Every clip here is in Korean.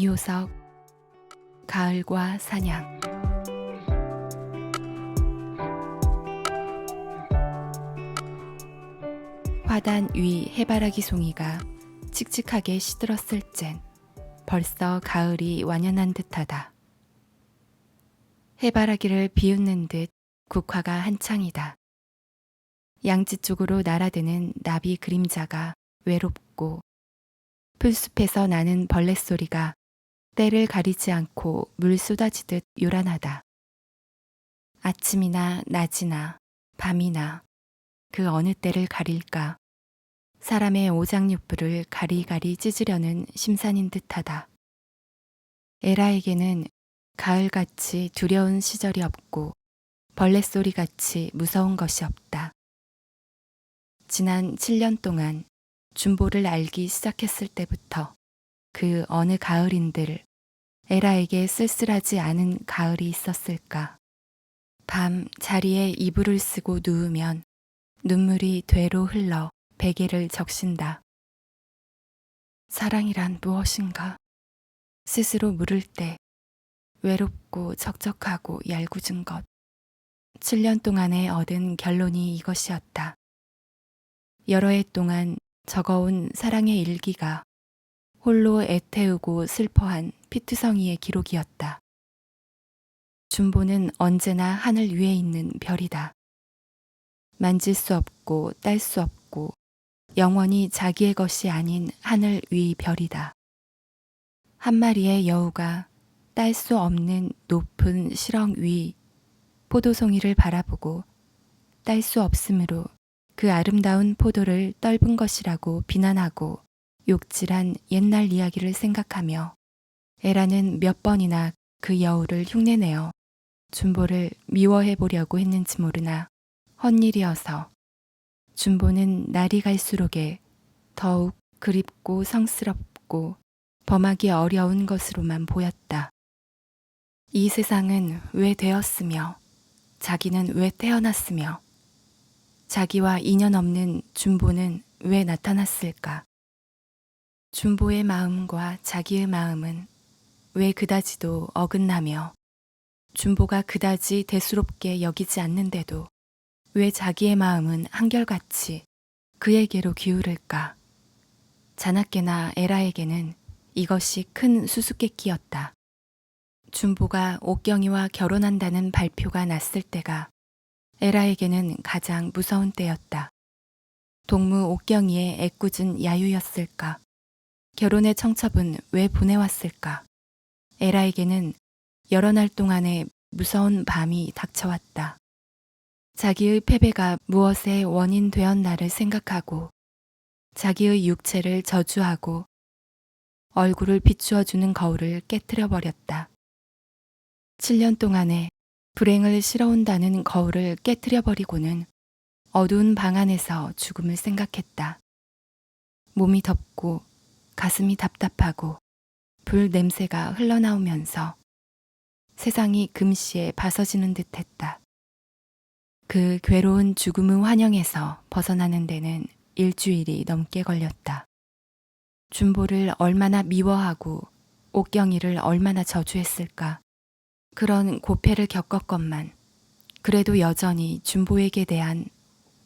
이호석 가을과 사냥 화단 위 해바라기 송이가 칙칙하게 시들었을 땐 벌써 가을이 완연한 듯하다. 해바라기를 비웃는 듯 국화가 한창이다. 양지 쪽으로 날아드는 나비 그림자가 외롭고 풀숲에서 나는 벌레 소리가 때를 가리지 않고 물 쏟아지듯 요란하다. 아침이나 낮이나 밤이나 그 어느 때를 가릴까 사람의 오장육부를 가리가리 찢으려는 심산인 듯하다. 에라에게는 가을같이 두려운 시절이 없고 벌레 소리같이 무서운 것이 없다. 지난 7년 동안 준보를 알기 시작했을 때부터 그 어느 가을인들 에라에게 쓸쓸하지 않은 가을이 있었을까. 밤 자리에 이불을 쓰고 누우면 눈물이 되로 흘러 베개를 적신다. 사랑이란 무엇인가? 스스로 물을 때 외롭고 적적하고 얄궂은 것. 7년 동안에 얻은 결론이 이것이었다. 여러 해 동안 적어온 사랑의 일기가 홀로 애태우고 슬퍼한 피투성이의 기록이었다. 준보는 언제나 하늘 위에 있는 별이다. 만질 수 없고 딸 수 없고 영원히 자기의 것이 아닌 하늘 위 별이다. 한 마리의 여우가 딸 수 없는 높은 실엉 위 포도송이를 바라보고 딸 수 없으므로 그 아름다운 포도를 떫은 것이라고 비난하고 욕질한 옛날 이야기를 생각하며 에라는 몇 번이나 그 여우를 흉내내어 준보를 미워해 보려고 했는지 모르나 헛일이어서 준보는 날이 갈수록에 더욱 그립고 성스럽고 범하기 어려운 것으로만 보였다. 이 세상은 왜 되었으며 자기는 왜 태어났으며 자기와 인연 없는 준보는 왜 나타났을까? 준보의 마음과 자기의 마음은 왜 그다지도 어긋나며 준보가 그다지 대수롭게 여기지 않는데도 왜 자기의 마음은 한결같이 그에게로 기울을까? 자나깨나 에라에게는 이것이 큰 수수께끼였다. 준보가 옥경이와 결혼한다는 발표가 났을 때가 에라에게는 가장 무서운 때였다. 동무 옥경이의 애꿎은 야유였을까? 결혼의 청첩은 왜 보내왔을까? 에라에게는 여러 날 동안의 무서운 밤이 닥쳐왔다. 자기의 패배가 무엇의 원인 되었나를 생각하고 자기의 육체를 저주하고 얼굴을 비추어주는 거울을 깨뜨려 버렸다. 7년 동안에 불행을 실어온다는 거울을 깨뜨려 버리고는 어두운 방 안에서 죽음을 생각했다. 몸이 덥고 가슴이 답답하고 불 냄새가 흘러나오면서 세상이 금시에 바서지는 듯 했다. 그 괴로운 죽음의 환영에서 벗어나는 데는 일주일이 넘게 걸렸다. 준보를 얼마나 미워하고 옥경이를 얼마나 저주했을까. 그런 고패를 겪었건만 그래도 여전히 준보에게 대한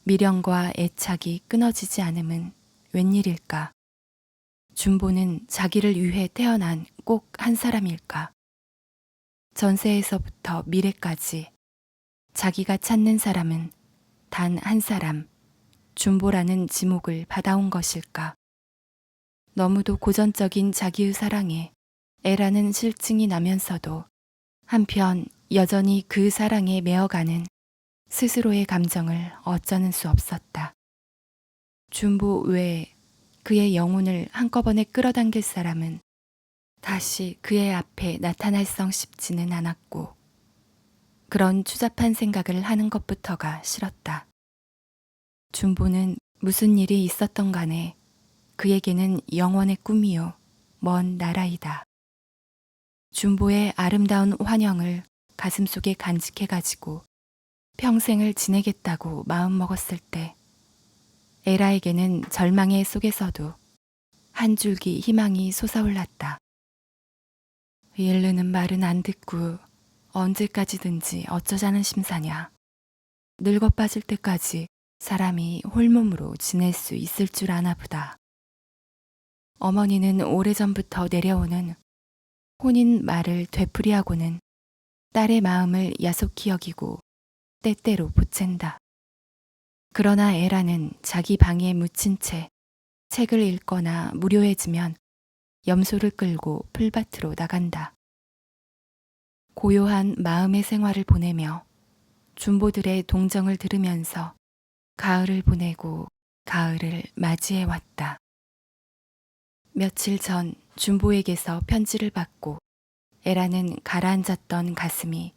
미련과 애착이 끊어지지 않음은 웬일일까? 준보는 자기를 위해 태어난 꼭 한 사람일까? 전세에서부터 미래까지 자기가 찾는 사람은 단 한 사람, 준보라는 지목을 받아온 것일까? 너무도 고전적인 자기의 사랑에 애라는 실증이 나면서도 한편 여전히 그 사랑에 매어가는 스스로의 감정을 어쩌는 수 없었다. 준보 외에 그의 영혼을 한꺼번에 끌어당길 사람은 다시 그의 앞에 나타날 성 싶지는 않았고, 그런 추잡한 생각을 하는 것부터가 싫었다. 준보는 무슨 일이 있었던 간에 그에게는 영원의 꿈이요, 먼 나라이다. 준보의 아름다운 환영을 가슴속에 간직해가지고 평생을 지내겠다고 마음먹었을 때 에라에게는 절망의 속에서도 한 줄기 희망이 솟아올랐다. 일르는 말은 안 듣고 언제까지든지 어쩌자는 심사냐. 늙어 빠질 때까지 사람이 홀몸으로 지낼 수 있을 줄 아나 보다. 어머니는 오래전부터 내려오는 혼인 말을 되풀이하고는 딸의 마음을 야속히 여기고 때때로 보챈다. 그러나 에라는 자기 방에 묻힌 채 책을 읽거나 무료해지면 염소를 끌고 풀밭으로 나간다. 고요한 마음의 생활을 보내며 준보들의 동정을 들으면서 가을을 보내고 가을을 맞이해 왔다. 며칠 전 준보에게서 편지를 받고 에라는 가라앉았던 가슴이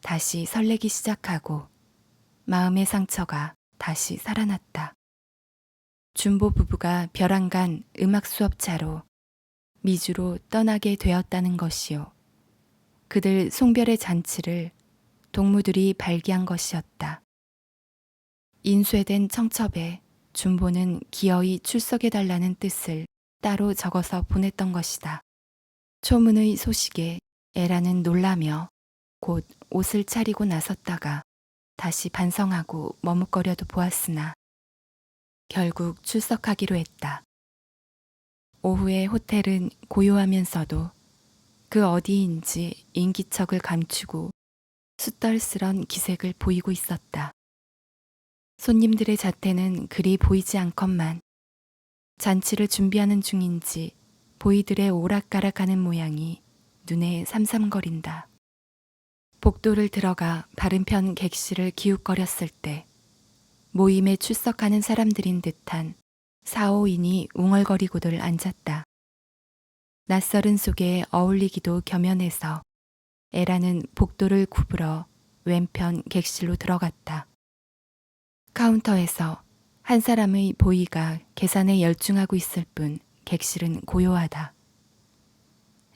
다시 설레기 시작하고 마음의 상처가 다시 살아났다. 준보 부부가 벼랑간 음악 수업차로 미주로 떠나게 되었다는 것이요. 그들 송별의 잔치를 동무들이 발기한 것이었다. 인쇄된 청첩에 준보는 기어이 출석해달라는 뜻을 따로 적어서 보냈던 것이다. 초문의 소식에 에라는 놀라며 곧 옷을 차리고 나섰다가 다시 반성하고 머뭇거려도 보았으나 결국 출석하기로 했다. 오후에 호텔은 고요하면서도 그 어디인지 인기척을 감추고 숫덜스런 기색을 보이고 있었다. 손님들의 자태는 그리 보이지 않건만 잔치를 준비하는 중인지 보이들의 오락가락하는 모양이 눈에 삼삼거린다. 복도를 들어가 바른 편 객실을 기웃거렸을 때 모임에 출석하는 사람들인 듯한 사오인이 웅얼거리고들 앉았다. 낯설은 속에 어울리기도 겸연해서 에라는 복도를 구부러 왼편 객실로 들어갔다. 카운터에서 한 사람의 보이가 계산에 열중하고 있을 뿐 객실은 고요하다.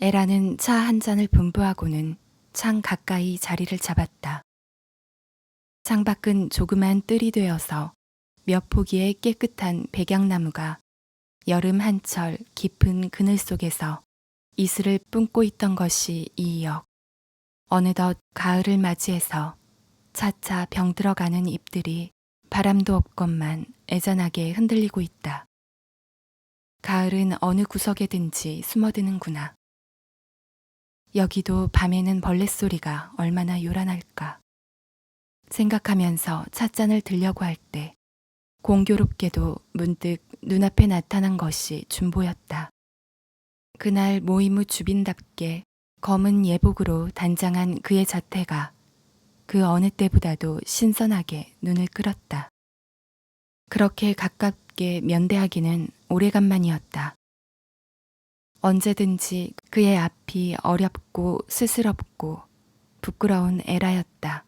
에라는 차 한 잔을 분부하고는 창 가까이 자리를 잡았다. 창밖은 조그만 뜰이 되어서 몇 포기의 깨끗한 백양나무가 여름 한철 깊은 그늘 속에서 이슬을 뿜고 있던 것이 이역. 어느덧 가을을 맞이해서 차차 병들어가는 잎들이 바람도 없건만 애잔하게 흔들리고 있다. 가을은 어느 구석에든지 숨어드는구나. 여기도 밤에는 벌레 소리가 얼마나 요란할까. 생각하면서 찻잔을 들려고 할 때 공교롭게도 문득 눈앞에 나타난 것이 준보였다. 그날 모임 후 주빈답게 검은 예복으로 단장한 그의 자태가 그 어느 때보다도 신선하게 눈을 끌었다. 그렇게 가깝게 면대하기는 오래간만이었다. 언제든지 그의 앞이 어렵고 스스럽고 부끄러운 에라였다.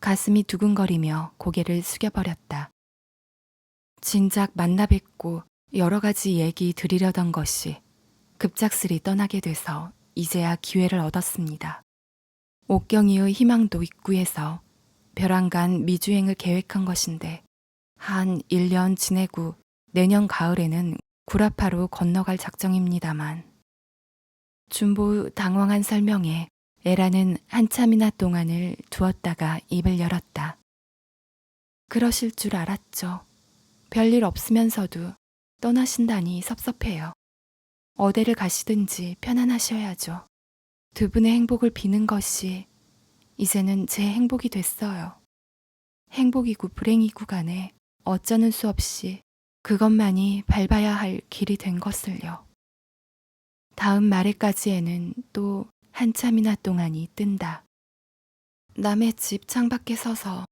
가슴이 두근거리며 고개를 숙여버렸다. 진작 만나 뵙고 여러 가지 얘기 드리려던 것이 급작스리 떠나게 돼서 이제야 기회를 얻었습니다. 옥경이의 희망도 입구에서 벼랑간 미주행을 계획한 것인데 한 1년 지내고 내년 가을에는 구라파로 건너갈 작정입니다만 준보 당황한 설명에 에라는 한참이나 동안을 두었다가 입을 열었다. 그러실 줄 알았죠. 별일 없으면서도 떠나신다니 섭섭해요. 어디를 가시든지 편안하셔야죠. 두 분의 행복을 비는 것이 이제는 제 행복이 됐어요. 행복이고 불행이고 간에 어쩌는 수 없이 그것만이 밟아야 할 길이 된 것을요. 다음 말에까지에는 또 한참이나 동안이 뜬다. 남의 집 창밖에 서서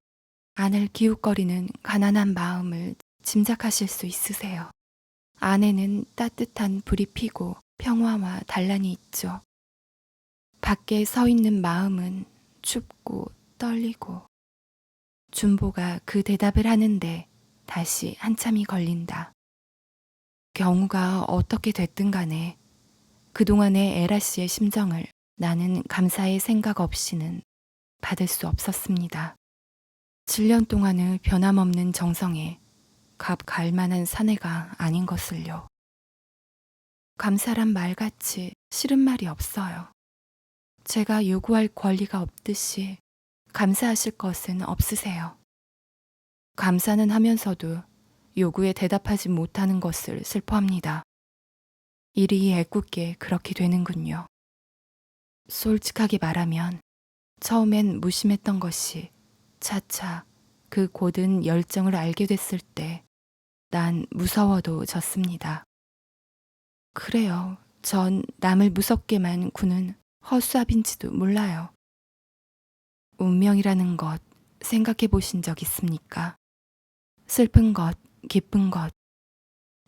안을 기웃거리는 가난한 마음을 짐작하실 수 있으세요. 안에는 따뜻한 불이 피고 평화와 단란이 있죠. 밖에 서 있는 마음은 춥고 떨리고 준보가 그 대답을 하는데 다시 한참이 걸린다. 경우가 어떻게 됐든 간에 그동안의 에라 씨의 심정을 나는 감사의 생각 없이는 받을 수 없었습니다. 7년 동안의 변함없는 정성에 값 갈 만한 사내가 아닌 것을요. 감사란 말같이 싫은 말이 없어요. 제가 요구할 권리가 없듯이 감사하실 것은 없으세요. 감사는 하면서도 요구에 대답하지 못하는 것을 슬퍼합니다. 일이 애꿎게 그렇게 되는군요. 솔직하게 말하면 처음엔 무심했던 것이 차차 그 고든 열정을 알게 됐을 때 난 무서워도 졌습니다. 그래요. 전 남을 무섭게만 구는 허수아비인지도 몰라요. 운명이라는 것 생각해 보신 적 있습니까? 슬픈 것, 기쁜 것,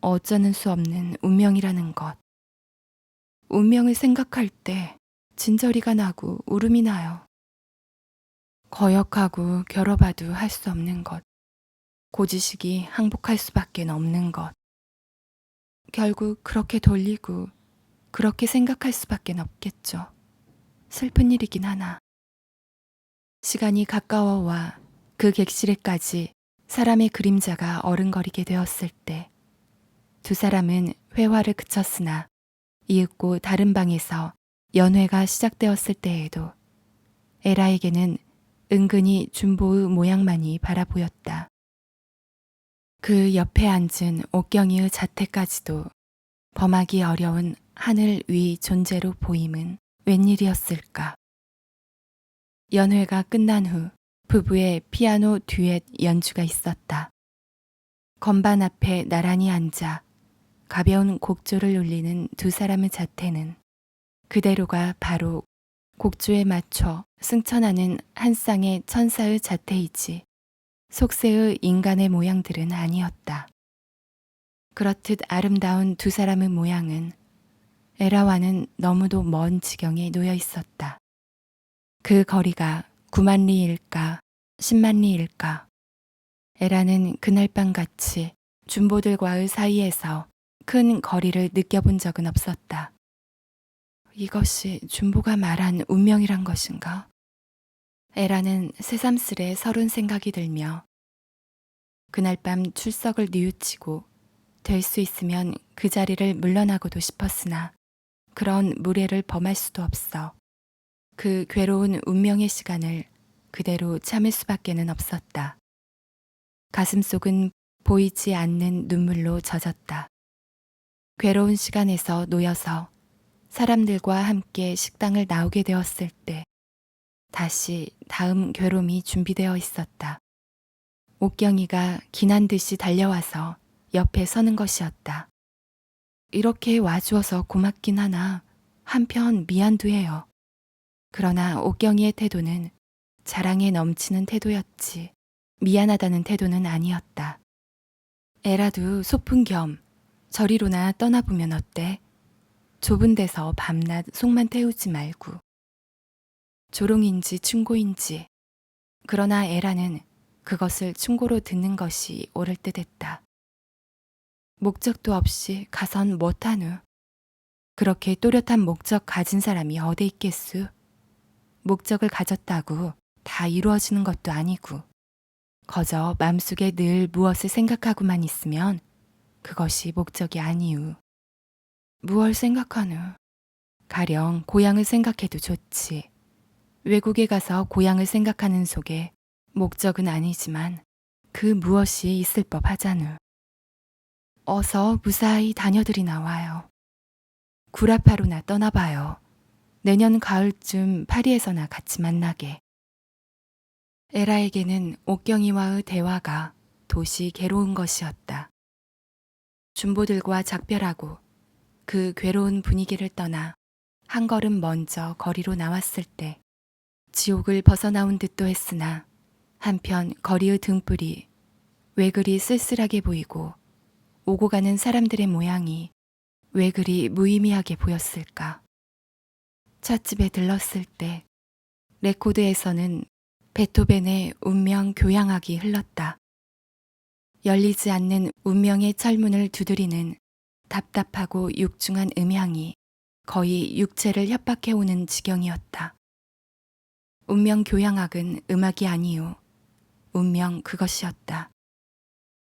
어쩌는 수 없는 운명이라는 것. 운명을 생각할 때 진저리가 나고 울음이 나요. 거역하고 겨뤄봐도 할 수 없는 것. 고지식이 항복할 수밖에 없는 것. 결국 그렇게 돌리고 그렇게 생각할 수밖에 없겠죠. 슬픈 일이긴 하나. 시간이 가까워와 그 객실에까지 사람의 그림자가 어른거리게 되었을 때 두 사람은 회화를 그쳤으나 이윽고 다른 방에서 연회가 시작되었을 때에도 에라에게는 은근히 준보의 모양만이 바라보였다. 그 옆에 앉은 옥경이의 자태까지도 범하기 어려운 하늘 위 존재로 보임은 웬일이었을까. 연회가 끝난 후 부부의 피아노 듀엣 연주가 있었다. 건반 앞에 나란히 앉아 가벼운 곡조를 울리는 두 사람의 자태는 그대로가 바로 곡조에 맞춰 승천하는 한 쌍의 천사의 자태이지 속세의 인간의 모양들은 아니었다. 그렇듯 아름다운 두 사람의 모양은 에라와는 너무도 먼 지경에 놓여 있었다. 그 거리가 9만 리일까 10만 리일까. 에라는 그날 밤 같이 준보들과의 사이에서 큰 거리를 느껴본 적은 없었다. 이것이 준보가 말한 운명이란 것인가? 에라는 새삼스레 서른 생각이 들며 그날 밤 출석을 뉘우치고 될 수 있으면 그 자리를 물러나고도 싶었으나 그런 무례를 범할 수도 없어 그 괴로운 운명의 시간을 그대로 참을 수밖에는 없었다. 가슴속은 보이지 않는 눈물로 젖었다. 괴로운 시간에서 놓여서 사람들과 함께 식당을 나오게 되었을 때 다시 다음 괴로움이 준비되어 있었다. 옥경이가 기난 듯이 달려와서 옆에 서는 것이었다. 이렇게 와주어서 고맙긴 하나 한편 미안도 해요. 그러나 옥경이의 태도는 자랑에 넘치는 태도였지 미안하다는 태도는 아니었다. 에라도 소풍 겸 저리로나 떠나보면 어때? 좁은 데서 밤낮 속만 태우지 말고. 조롱인지 충고인지. 그러나 에라는 그것을 충고로 듣는 것이 옳을 듯 했다. 목적도 없이 가선 못하누. 그렇게 또렷한 목적 가진 사람이 어디 있겠수? 목적을 가졌다고 다 이루어지는 것도 아니고. 거저 맘속에 늘 무엇을 생각하고만 있으면 그것이 목적이 아니우. 무얼 생각하누? 가령 고향을 생각해도 좋지. 외국에 가서 고향을 생각하는 속에 목적은 아니지만 그 무엇이 있을 법 하자누. 어서 무사히 다녀들이 나와요. 구라파로나 떠나봐요. 내년 가을쯤 파리에서나 같이 만나게. 에라에게는 옥경이와의 대화가 도시 괴로운 것이었다. 준보들과 작별하고 그 괴로운 분위기를 떠나 한 걸음 먼저 거리로 나왔을 때 지옥을 벗어나온 듯도 했으나 한편 거리의 등불이 왜 그리 쓸쓸하게 보이고 오고 가는 사람들의 모양이 왜 그리 무의미하게 보였을까. 찻집에 들렀을 때 레코드에서는 베토벤의 운명 교향악이 흘렀다. 열리지 않는 운명의 철문을 두드리는 답답하고 육중한 음향이 거의 육체를 협박해오는 지경이었다. 운명 교향악은 음악이 아니요. 운명 그것이었다.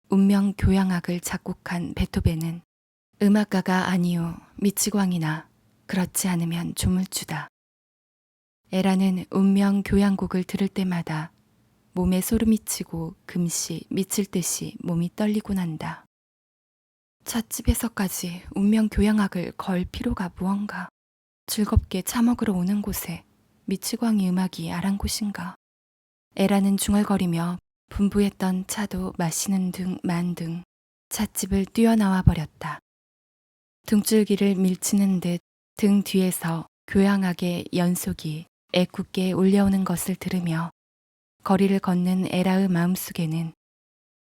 운명 교향악을 작곡한 베토벤은 음악가가 아니요. 미치광이나 그렇지 않으면 조물주다. 에라는 운명 교향곡을 들을 때마다 몸에 소름이 치고 금시 미칠 듯이 몸이 떨리곤 한다. 찻집에서까지 운명 교향악을 걸 필요가 무언가. 즐겁게 차 먹으러 오는 곳에 미치광이 음악이 아랑곳인가. 에라는 중얼거리며 분부했던 차도 마시는 등 만등 찻집을 뛰어나와 버렸다. 등줄기를 밀치는 듯 등 뒤에서 교향악의 연속이 애꿎게 울려오는 것을 들으며 거리를 걷는 에라의 마음속에는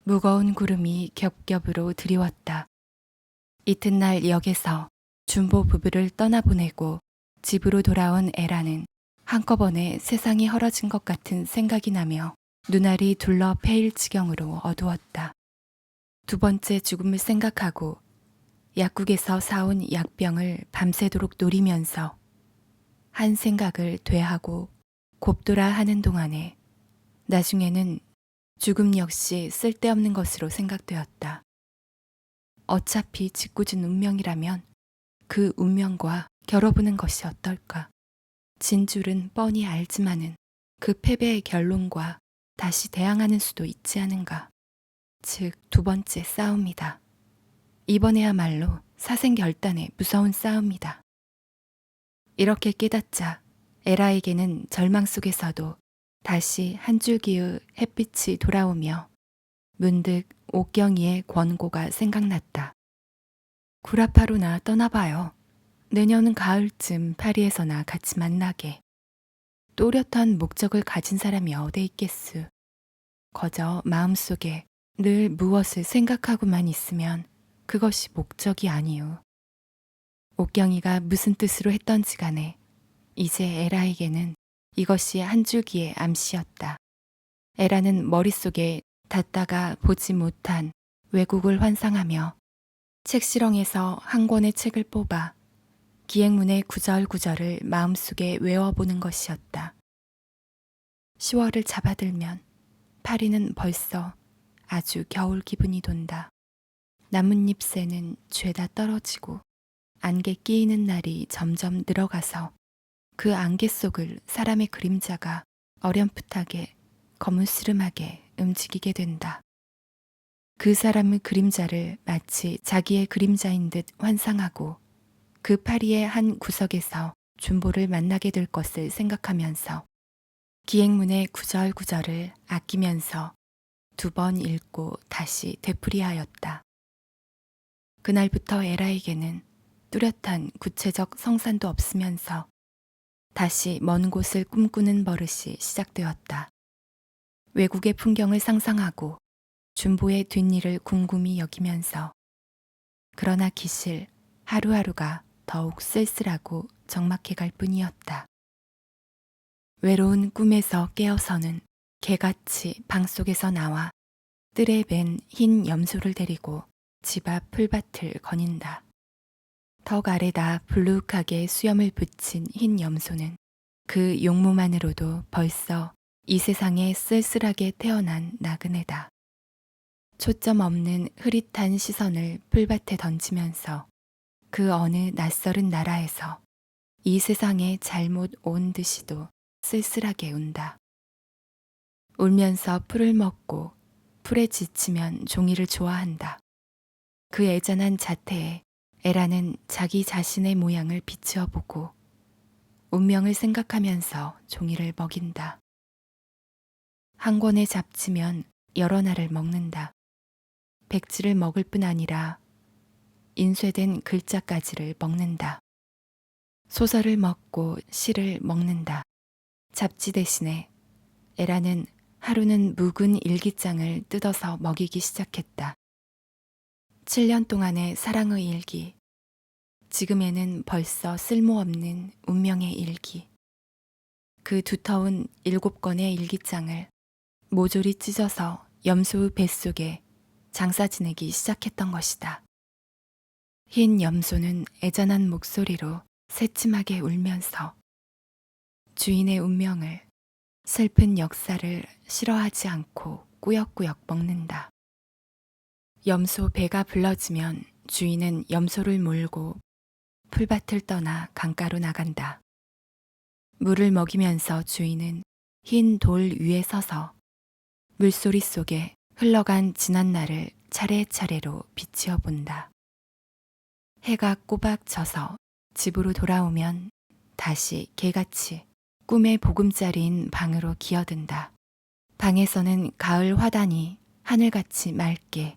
무거운 구름이 겹겹으로 드리웠다. 이튿날 역에서 준보 부부를 떠나보내고 집으로 돌아온 에라는 한꺼번에 세상이 헐어진 것 같은 생각이 나며 눈알이 둘러 패일 지경으로 어두웠다. 두 번째 죽음을 생각하고 약국에서 사온 약병을 밤새도록 노리면서 한 생각을 되하고 곱돌아 하는 동안에 나중에는 죽음 역시 쓸데없는 것으로 생각되었다. 어차피 짓궂은 운명이라면 그 운명과 겨뤄보는 것이 어떨까. 진줄은 뻔히 알지만은 그 패배의 결론과 다시 대항하는 수도 있지 않은가. 즉, 두 번째 싸움이다. 이번에야말로 사생결단의 무서운 싸움이다. 이렇게 깨닫자 에라에게는 절망 속에서도 다시 한 줄기의 햇빛이 돌아오며 문득 옥경이의 권고가 생각났다. 구라파로나 떠나봐요. 내년 가을쯤 파리에서나 같이 만나게. 또렷한 목적을 가진 사람이 어디 있겠수. 거저 마음속에 늘 무엇을 생각하고만 있으면 그것이 목적이 아니오. 옥경이가 무슨 뜻으로 했던지 간에 이제 에라에게는 이것이 한 줄기의 암시였다. 에라는 머릿속에 닫다가 보지 못한 외국을 환상하며 책시렁에서 한 권의 책을 뽑아 기행문의 구절구절을 마음속에 외워보는 것이었다. 10월을 잡아들면 파리는 벌써 아주 겨울 기분이 돈다. 나뭇잎 새는 죄다 떨어지고 안개 끼이는 날이 점점 늘어가서 그 안개 속을 사람의 그림자가 어렴풋하게 거무스름하게 움직이게 된다. 그 사람의 그림자를 마치 자기의 그림자인 듯 환상하고 그 파리의 한 구석에서 준보를 만나게 될 것을 생각하면서 기행문의 구절구절을 아끼면서 두 번 읽고 다시 되풀이하였다. 그날부터 에라에게는 뚜렷한 구체적 성산도 없으면서 다시 먼 곳을 꿈꾸는 버릇이 시작되었다. 외국의 풍경을 상상하고 준보의 뒷일을 궁금히 여기면서 그러나 기실 하루하루가 더욱 쓸쓸하고 적막해 갈 뿐이었다. 외로운 꿈에서 깨어서는 개같이 방 속에서 나와 뜰에 밴흰 염소를 데리고 집 앞 풀밭을 거닌다. 턱 아래다 불룩하게 수염을 붙인 흰 염소는 그 용모만으로도 벌써 이 세상에 쓸쓸하게 태어난 나그네다. 초점 없는 흐릿한 시선을 풀밭에 던지면서 그 어느 낯설은 나라에서 이 세상에 잘못 온 듯이도 쓸쓸하게 운다. 울면서 풀을 먹고 풀에 지치면 종이를 좋아한다. 그 애잔한 자태에 에라는 자기 자신의 모양을 비추어 보고 운명을 생각하면서 종이를 먹인다. 한 권에 잡치면 여러 날을 먹는다. 백지를 먹을 뿐 아니라 인쇄된 글자까지를 먹는다. 소설을 먹고 시를 먹는다. 잡지 대신에 에라는 하루는 묵은 일기장을 뜯어서 먹이기 시작했다. 7년 동안의 사랑의 일기. 지금에는 벌써 쓸모없는 운명의 일기. 그 두터운 일곱 권의 일기장을 모조리 찢어서 염소의 뱃속에 장사 지내기 시작했던 것이다. 흰 염소는 애잔한 목소리로 새침하게 울면서 주인의 운명을 슬픈 역사를 싫어하지 않고 꾸역꾸역 먹는다. 염소 배가 불러지면 주인은 염소를 몰고 풀밭을 떠나 강가로 나간다. 물을 먹이면서 주인은 흰 돌 위에 서서 물소리 속에 흘러간 지난 날을 차례차례로 비치어 본다. 해가 꼬박 져서 집으로 돌아오면 다시 개같이 꿈의 보금자리인 방으로 기어든다. 방에서는 가을 화단이 하늘같이 맑게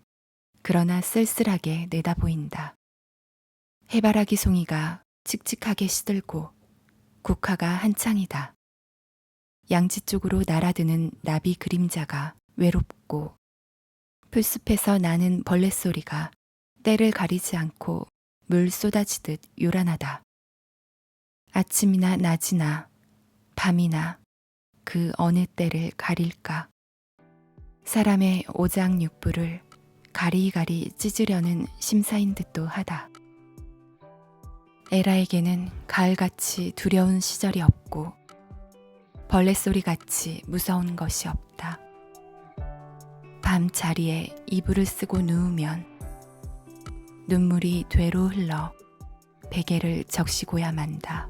그러나 쓸쓸하게 내다 보인다. 해바라기 송이가 칙칙하게 시들고 국화가 한창이다. 양지 쪽으로 날아드는 나비 그림자가 외롭고 풀숲에서 나는 벌레 소리가 때를 가리지 않고 물 쏟아지듯 요란하다. 아침이나 낮이나 밤이나 그 어느 때를 가릴까. 사람의 오장육부를 가리가리 찢으려는 심사인 듯도 하다. 에라에게는 가을같이 두려운 시절이 없고 벌레 소리같이 무서운 것이 없다. 밤 자리에 이불을 쓰고 누우면 눈물이 되로 흘러 베개를 적시고야 만다.